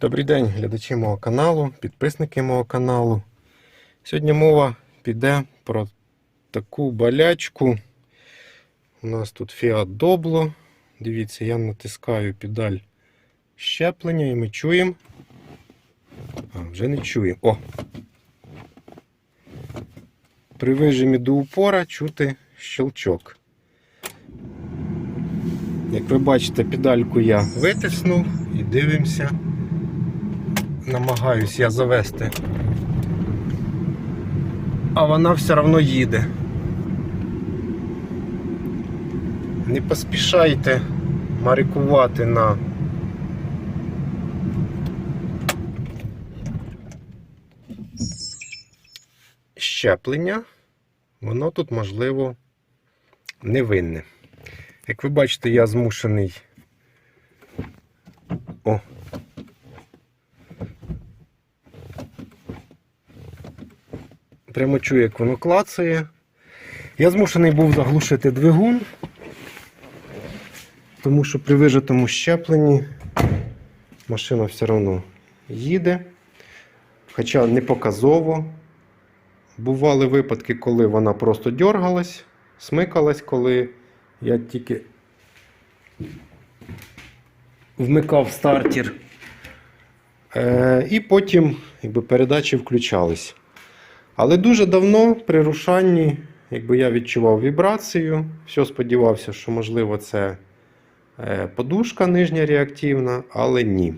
Добрий день, глядачі мого каналу, підписники мого каналу. Сьогодні мова піде про таку болячку. У нас тут Fiat Doblo. Дивіться, я натискаю педаль щеплення і ми чуємо. А, вже не чуємо. О! При вижимі до упора чути щелчок. Як ви бачите, педальку я витиснув і дивимося. Намагаюсь я завести. А вона все одно їде. Не поспішайте марикувати на щеплення. Воно тут, можливо, невинне. Як ви бачите, я змушений. О, Прямо чую, як воно клацає. Я змушений був заглушити двигун, тому що при вижатому щепленні машина все одно їде. Хоча не показово. Бували випадки, коли вона просто дергалась, смикалась, коли я тільки вмикав стартер. Е, і потім якби, передачі включались. Але дуже давно при рушанні, якби я відчував вібрацію, все сподівався, що можливо це е, подушка нижня реактивна, але ні.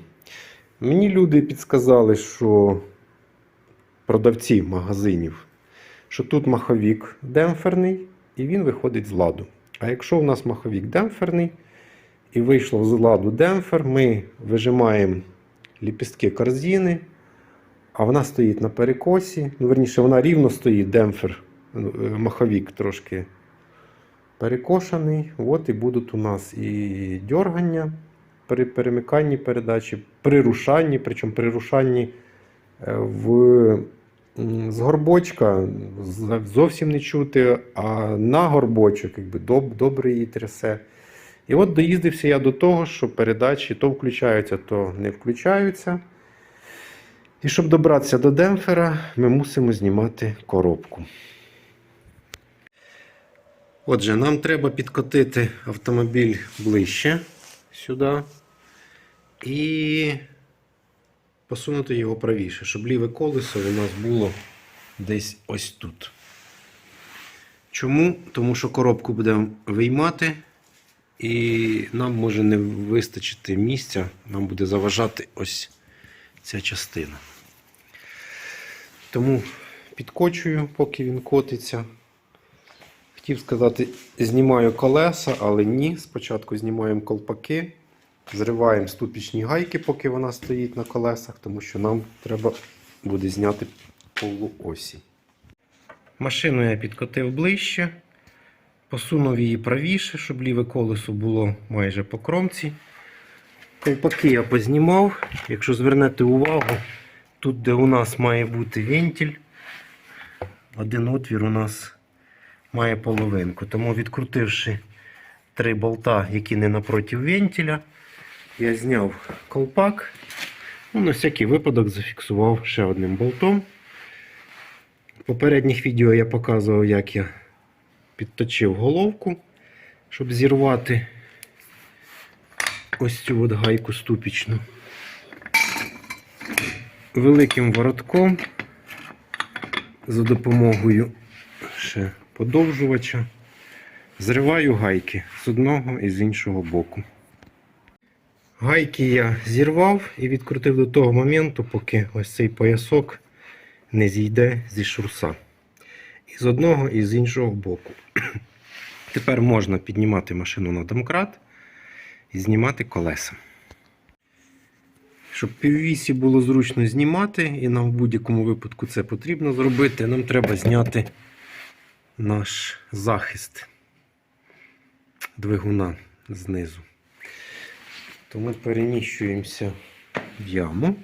Мені люди підсказали, що продавці магазинів, що тут маховік демпферний і він виходить з ладу. А якщо у нас маховік демпферний і вийшло з ладу демпфер, ми вижимаємо ліпістки корзини. А вона стоїть на перекосі. Ну, верніше, вона рівно стоїть, демпфер, ну, е, маховік трошки перекошений. От і будуть у нас і дергання при перемиканні передачі, при рушанні, причому при рушанні е, в, з горбочка зовсім не чути, а на горбочок якби, доб, добре її трясе. І от доїздився я до того, що передачі то включаються, то не включаються. І щоб добратися до демпфера, ми мусимо знімати коробку. Отже, нам треба підкотити автомобіль ближче сюди і посунути його правіше, щоб ліве колесо у нас було десь ось тут. Чому? Тому що коробку будемо виймати, і нам може не вистачити місця, нам буде заважати ось ця частина. Тому підкочую, поки він котиться. Хотів сказати, знімаю колеса, але ні. Спочатку знімаємо колпаки, зриваємо ступічні гайки, поки вона стоїть на колесах, тому що нам треба буде зняти полуосі. Машину я підкотив ближче, посунув її правіше, щоб ліве колесо було майже по кромці. Колпаки я познімав. Якщо звернете увагу, тут, де у нас має бути вентиль, один отвір у нас має половинку. Тому відкрутивши три болта, які не напроти вентиля, я зняв колпак. Ну, на всякий випадок зафіксував ще одним болтом. В попередніх відео я показував, як я підточив головку, щоб зірвати ось цю от гайку ступічну. Великим воротком за допомогою ще подовжувача зриваю гайки з одного і з іншого боку. Гайки я зірвав і відкрутив до того моменту, поки ось цей поясок не зійде зі шурса. І з одного і з іншого боку. Тепер можна піднімати машину на домкрат і знімати колеса. Щоб піввісі було зручно знімати, і нам в будь-якому випадку це потрібно зробити, нам треба зняти наш захист двигуна знизу. То ми переміщуємося в яму.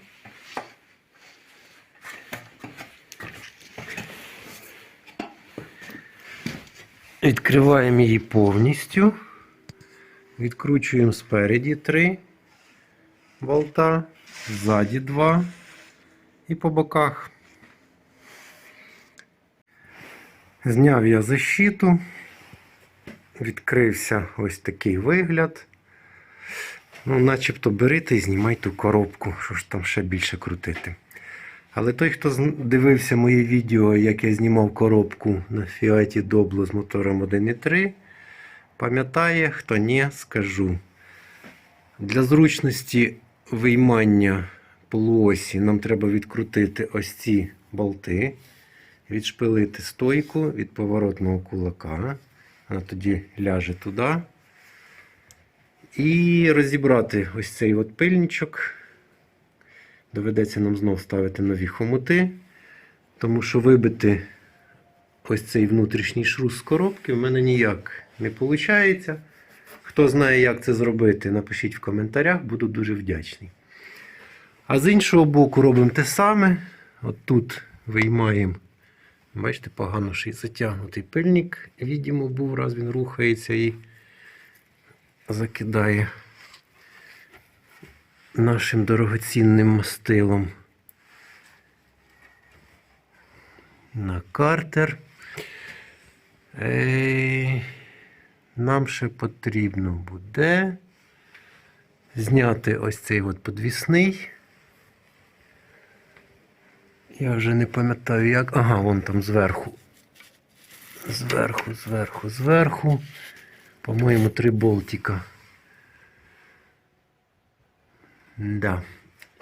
Відкриваємо її повністю. Відкручуємо спереді три болта ззаді два і по боках. Зняв я защиту, відкрився ось такий вигляд. Ну, начебто бери та й знімай ту коробку, що ж там ще більше крутити. Але той, хто дивився моє відео, як я знімав коробку на Fiat Doblo з мотором 1.3, пам'ятає, хто ні, скажу. Для зручності виймання полуосі нам треба відкрутити ось ці болти, відшпилити стойку від поворотного кулака. Вона тоді ляже туди. І розібрати ось цей от пильничок. Доведеться нам знов ставити нові хомути, тому що вибити ось цей внутрішній шрус з коробки в мене ніяк не виходить. Хто знає, як це зробити, напишіть в коментарях, буду дуже вдячний. А з іншого боку робимо те саме. От тут виймаємо, бачите, погано ще затягнутий пильник. Відімо був, раз він рухається і закидає нашим дорогоцінним мастилом на картер. Ей, нам ще потрібно буде зняти ось цей от подвісний. Я вже не пам'ятаю як. Ага, вон там зверху. Зверху, зверху, зверху. По-моєму, три болтика. Да.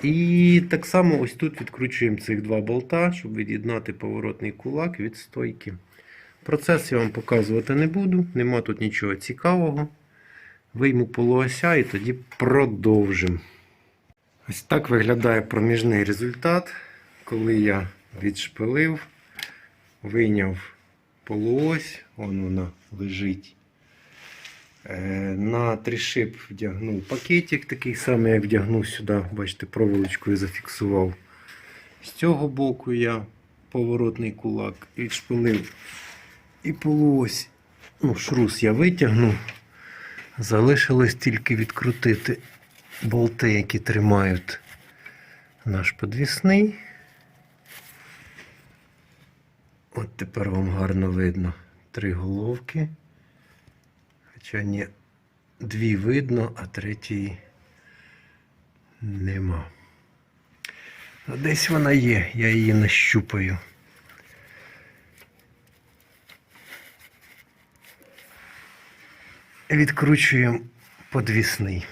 І так само ось тут відкручуємо цих два болта, щоб від'єднати поворотний кулак від стойки. Процес я вам показувати не буду, нема тут нічого цікавого. Вийму полуося і тоді продовжимо. Ось так виглядає проміжний результат, коли я відшпилив, вийняв полуось, вон вона лежить. Е, На тришип вдягнув пакетик, такий самий, як вдягнув сюди, бачите, проволочкою зафіксував. З цього боку я поворотний кулак відшпилив і полуось. Ну, шрус я витягнув. Залишилось тільки відкрутити болти, які тримають наш подвісний. От тепер вам гарно видно три головки. Хоча ні, дві видно, а третьої нема. Десь вона є, я її нащупаю. Відкручуємо подвісний.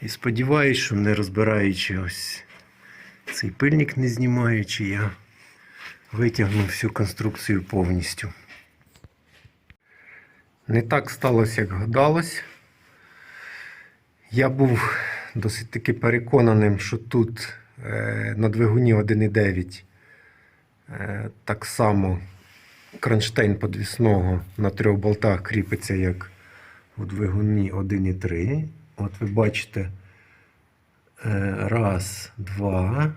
І сподіваюсь, що не розбираючи ось цей пильник не знімаючи, я витягну всю конструкцію повністю. Не так сталося, як гадалось. Я був досить таки переконаним, що тут е, на двигуні 1.9 е, так само кронштейн подвісного на трьох болтах кріпиться, як у двигуні 1.3. От ви бачите, е, раз, два.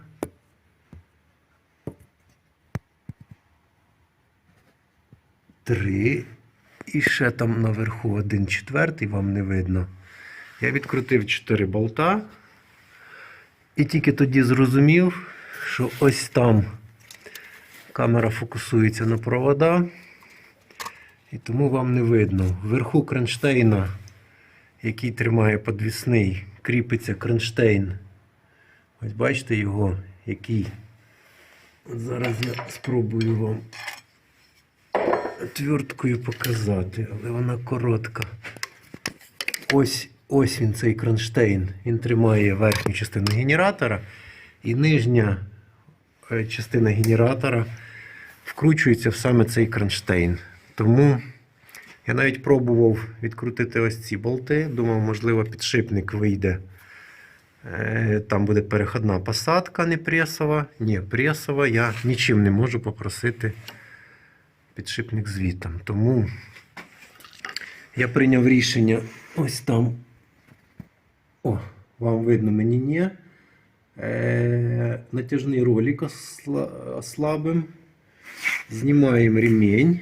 Три. І ще там наверху один четвертий, вам не видно. Я відкрутив 4 болта. І тільки тоді зрозумів, що ось там камера фокусується на провода. І тому вам не видно. Вверху кронштейна, який тримає подвісний, кріпиться кронштейн. Ось бачите його, який. От зараз я спробую вам твердкою показати, але вона коротка. Ось, ось він цей кронштейн. Він тримає верхню частину генератора, і нижня е, частина генератора вкручується в саме цей кронштейн. Тому я навіть пробував відкрутити ось ці болти. Думав, можливо, підшипник вийде. Е, Там буде переходна посадка, не пресова. Ні, пресова. Я нічим не можу попросити підшипник звітом. Тому я прийняв рішення ось там. О, вам видно мені ні. Е, натяжний ролик осла- ослабим. Знімаємо ремінь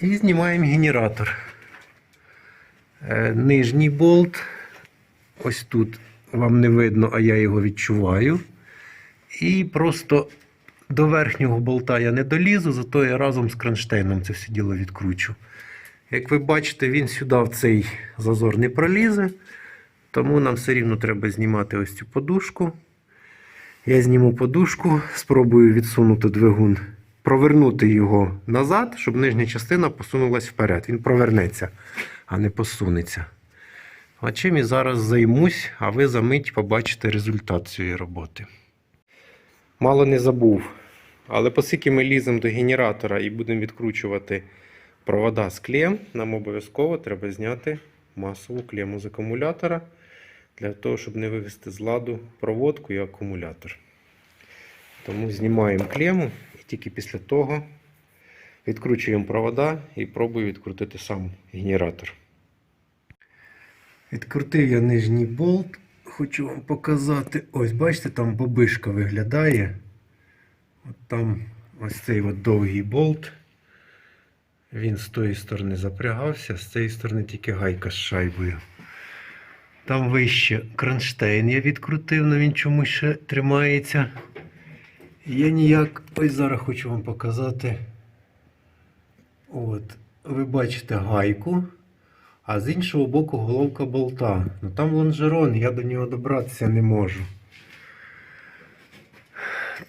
і знімаємо генератор. Е, нижній болт. Ось тут вам не видно, а я його відчуваю. І просто до верхнього болта я не долізу, зато я разом з кронштейном це все діло відкручу. Як ви бачите, він сюди в цей зазор не пролізе, тому нам все рівно треба знімати ось цю подушку. Я зніму подушку, спробую відсунути двигун, провернути його назад, щоб нижня частина посунулась вперед. Він провернеться, а не посунеться. А чим і зараз займусь, а ви за мить побачите результат цієї роботи. Мало не забув. Але оскільки ми ліземо до генератора і будемо відкручувати провода з клем, нам обов'язково треба зняти масову клему з акумулятора для того, щоб не вивести з ладу проводку і акумулятор. Тому знімаємо клему тільки після того відкручуємо провода і пробую відкрутити сам генератор. Відкрутив я нижній болт. Хочу вам показати. Ось, бачите, там бабишка виглядає. От там ось цей от довгий болт. Він з тої сторони запрягався, з цієї сторони тільки гайка з шайбою. Там вище кронштейн я відкрутив, але він чомусь ще тримається. Я ніяк. Ось зараз хочу вам показати. От, ви бачите гайку, а з іншого боку головка болта. Ну там лонжерон, я до нього добратися не можу.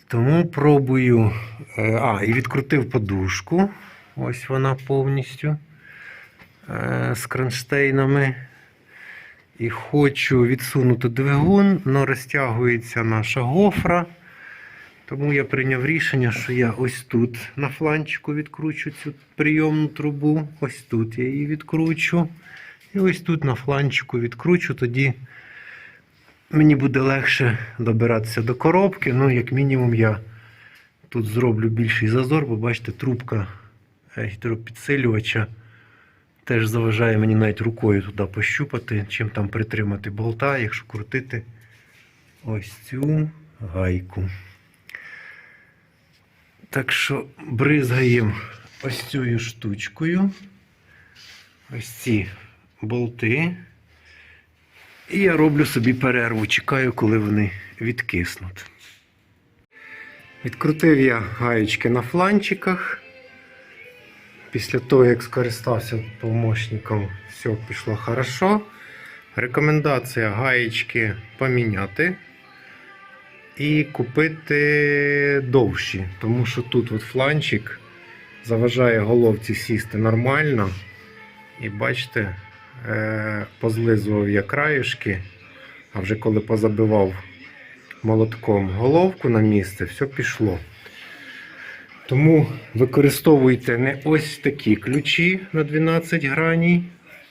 Тому пробую. е, А, і відкрутив подушку. Ось вона повністю е, з кронштейнами. І хочу відсунути двигун, але розтягується наша гофра. Тому я прийняв рішення, що я ось тут на фланчику відкручу цю прийомну трубу. Ось тут я її відкручу. І ось тут на фланчику відкручу, тоді мені буде легше добиратися до коробки. Ну, як мінімум, я тут зроблю більший зазор, бо бачите, трубка гідропідсилювача теж заважає мені навіть рукою туди пощупати, чим там притримати болта, якщо крутити ось цю гайку. Так що бризгаємо ось цією штучкою. Ось ці болти. І я роблю собі перерву, чекаю, коли вони відкиснуть. Відкрутив я гаєчки на фланчиках. Після того, як скористався помощником, все пішло хорошо. Рекомендація гаєчки поміняти і купити довші, тому що тут от фланчик заважає головці сісти нормально. І бачите, е, позлизував я краюшки, а вже коли позабивав молотком головку на місце, все пішло. Тому використовуйте не ось такі ключі на 12 граній,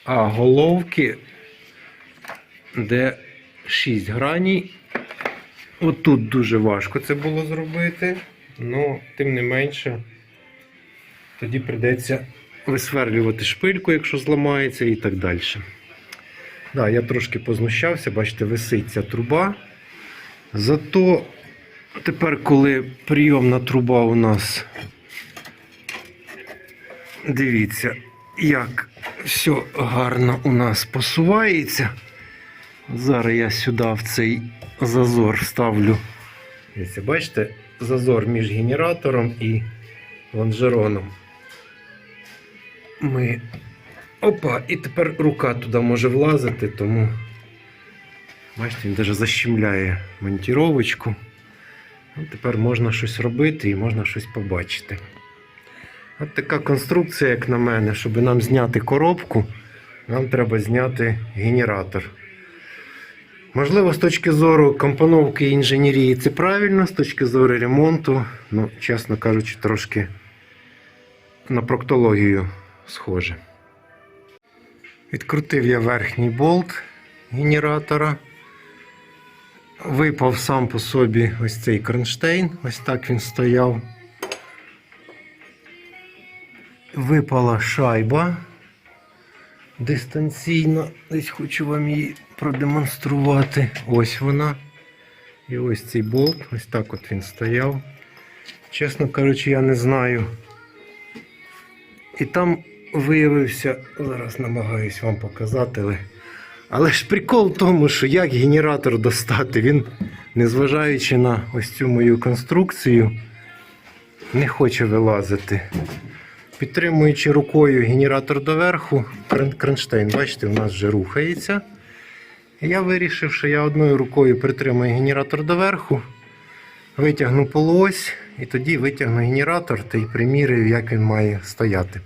а головки, де 6 граній. Отут дуже важко це було зробити, але тим не менше, тоді прийдеться висверлювати шпильку, якщо зламається, і так далі. Да, я трошки познущався, бачите, висить ця труба. Зато тепер, коли прийомна труба у нас, дивіться, як все гарно у нас посувається. Зараз я сюди в цей зазор ставлю. Дивіться, бачите, зазор між генератором і лонжероном. Ми. Опа, і тепер рука туди може влазити, тому бачите, він навіть защемляє монтіровочку. Ну, тепер можна щось робити і можна щось побачити. От така конструкція, як на мене, щоб нам зняти коробку, нам треба зняти генератор. Можливо, з точки зору компоновки і інженерії це правильно, з точки зору ремонту, ну, чесно кажучи, трошки на проктологію схоже. Відкрутив я верхній болт генератора. Випав сам по собі ось цей кронштейн, ось так він стояв. Випала шайба дистанційно. Десь хочу вам її продемонструвати. Ось вона. І ось цей болт, ось так от він стояв. Чесно кажучи, я не знаю. І там виявився, зараз намагаюсь вам показати, але Але ж прикол в тому, що як генератор достати, він, незважаючи на ось цю мою конструкцію, не хоче вилазити. Підтримуючи рукою генератор доверху, кронштейн, бачите, у нас вже рухається. Я вирішив, що я одною рукою притримую генератор доверху, витягну полуось і тоді витягну генератор та й приміряю, як він має стояти.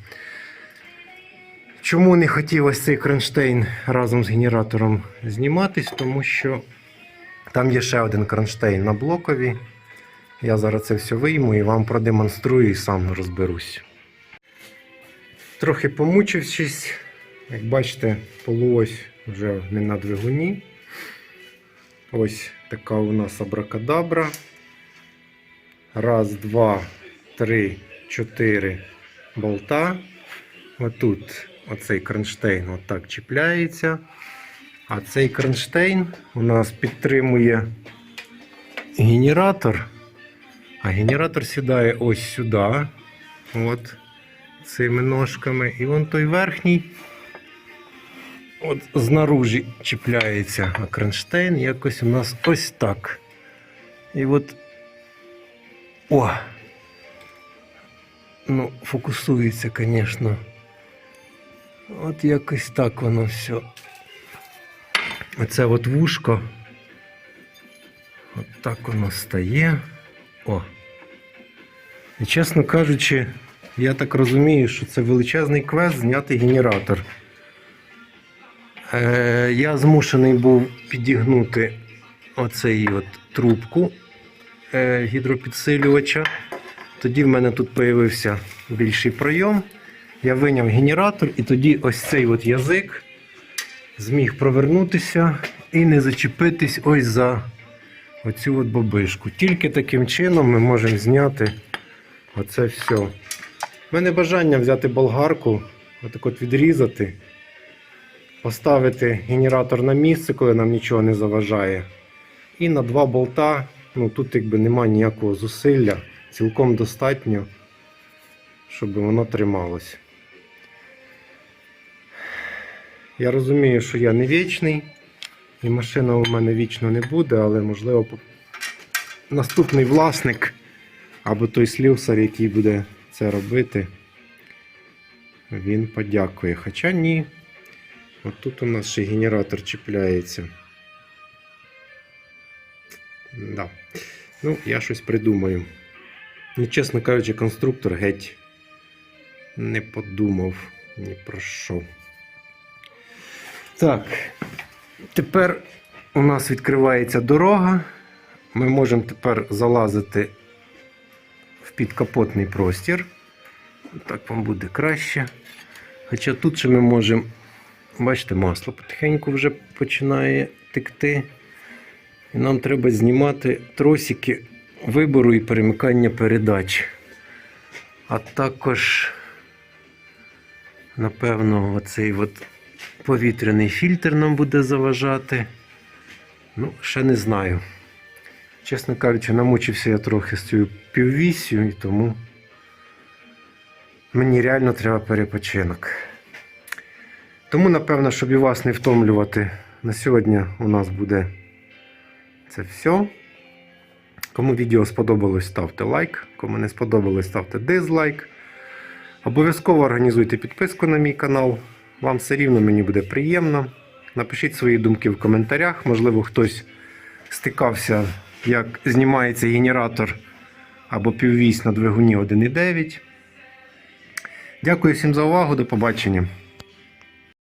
Чому не хотів ось цей кронштейн разом з генератором зніматись? Тому що там є ще один кронштейн на блокові. Я зараз це все вийму і вам продемонструю і сам розберусь. Трохи помучившись, як бачите, полуось вже не на двигуні. Ось така у нас абракадабра. Раз, два, три, чотири болта. Отут оцей кронштейн отак чіпляється. А цей кронштейн у нас підтримує генератор. А генератор сідає ось сюди. Цими ножками. І вон той верхній. От знаружі чіпляється, а кронштейн якось у нас ось так. І от. О! Ну, фокусується, звісно. От якось так воно все. Оце от вушко. От так воно стає. О. І чесно кажучи, я так розумію, що це величезний квест зняти генератор. Е, я змушений був підігнути оцей от трубку е, гідропідсилювача. Тоді в мене тут з'явився більший пройом. Я виняв генератор, і тоді ось цей от язик зміг провернутися і не зачепитись ось за оцю от бобишку. Тільки таким чином ми можемо зняти оце все. У мене бажання взяти болгарку, отак от відрізати, поставити генератор на місце, коли нам нічого не заважає. І на два болта, ну тут якби немає ніякого зусилля, цілком достатньо, щоб воно трималось. Я розумію, що я не вічний, і машина у мене вічно не буде, але можливо наступний власник або той слюсар, який буде це робити, він подякує. Хоча ні. От тут у нас ще генератор чіпляється. Да. Ну, я щось придумаю. Ну, чесно кажучи, конструктор геть не подумав ні про що. Так, тепер у нас відкривається дорога. Ми можемо тепер залазити в підкапотний простір. Так вам буде краще. Хоча тут ще ми можемо, бачите, масло потихеньку вже починає текти. І нам треба знімати тросики вибору і перемикання передач. А також, напевно, оцей от повітряний фільтр нам буде заважати. Ну, ще не знаю. Чесно кажучи, намучився я трохи з цією піввісю, і тому мені реально треба перепочинок. Тому, напевно, щоб і вас не втомлювати, на сьогодні у нас буде це все. Кому відео сподобалось, ставте лайк. Кому не сподобалось, ставте дизлайк. Обов'язково організуйте підписку на мій канал. Вам все рівно мені буде приємно. Напишіть свої думки в коментарях. Можливо, хтось стикався, як знімається генератор або піввісь на двигуні 1.9. Дякую всім за увагу. До побачення.